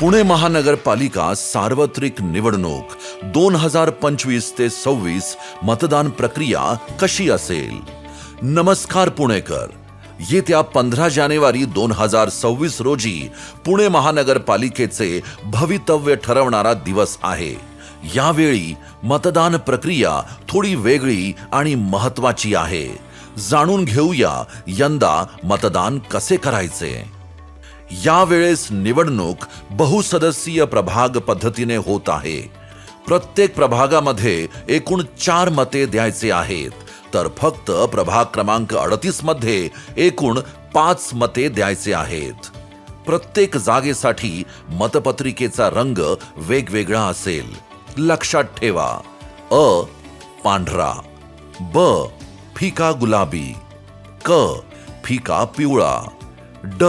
पुणे महानगरपालिका सार्वत्रिक निवडणूक दोन हजार पंचवीस ते सव्वीस मतदान प्रक्रिया कशी असेल? नमस्कार पुणेकर. येत्या पंधरा जानेवारी दोन हजार सव्वीस रोजी पुणे महानगरपालिकेचे भवितव्य ठरवणारा दिवस आहे. यावेळी मतदान प्रक्रिया थोडी वेगळी आणि महत्वाची आहे. जाणून घेऊया यंदा मतदान कसे करायचे? यावेळेस निवडणूक बहुसदस्यीय प्रभाग पद्धतीने होत आहे. प्रत्येक प्रभागामध्ये एकूण चार मते द्यायचे आहेत. तर फक्त प्रभाग क्रमांक अडतीसमध्ये एकूण पाच मते द्यायचे आहेत. प्रत्येक जागेसाठी मतपत्रिकेचा रंग वेगवेगळा असेल. लक्षात ठेवा. अ पांढरा. ब फिका गुलाबी. क फिका पिवळा. ड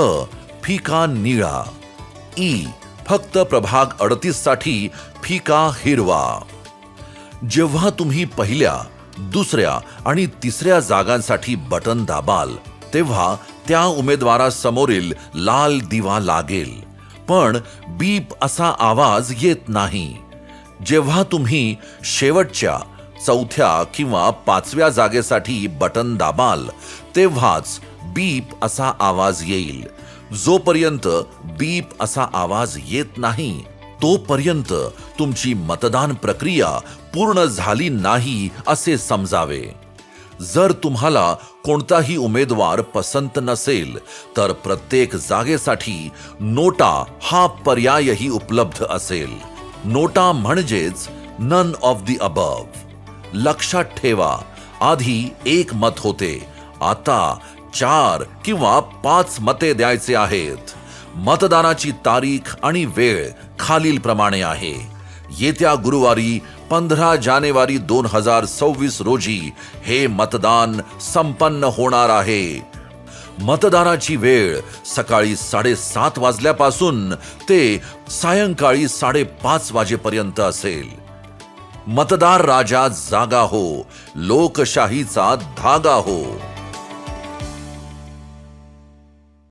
फिका निळा. ई फक्त प्रभाग अडतीससाठी फिका हिरवा. जेव्हा तुम्ही पहिल्या दुसऱ्या आणि तिसऱ्या जागांसाठी बटन दाबाल तेव्हा त्या उमेदवारासमोरील लाल दिवा लागेल. पण बीप असा आवाज येत नाही. जेव्हा तुम्ही शेवटच्या चौथ्या किंवा पाचव्या जागेसाठी बटन दाबाल तेव्हाच बीप असा आवाज येईल. जोपर्यंत बीप असा आवाज येत नाही तोपर्यंत तुमची मतदान प्रक्रिया पूर्ण झाली नाही असे समजावे. जर तुम्हाला कोणताही उमेदवार पसंत नसेल तर प्रत्येक जागेसाठी नोटा हा पर्यायही उपलब्ध असेल. नोटा म्हणजेच नन ऑफ दी अबव लक्षात ठेवा आधी एक मत होते. आता चार किंवा पाच मते द्यायचे आहेत. मतदानाची तारीख आणि वेळ खालील प्रमाणे आहे. येत्या गुरुवारी पंधरा जानेवारी दोन हजार सव्वीस रोजी हे मतदान संपन्न होणार आहे. मतदानाची वेळ सकाळी साडेसात वाजल्यापासून ते सायंकाळी साडेपाच वाजेपर्यंत असेल. मतदार राजा जागा हो लोकशाहीचा धागा हो.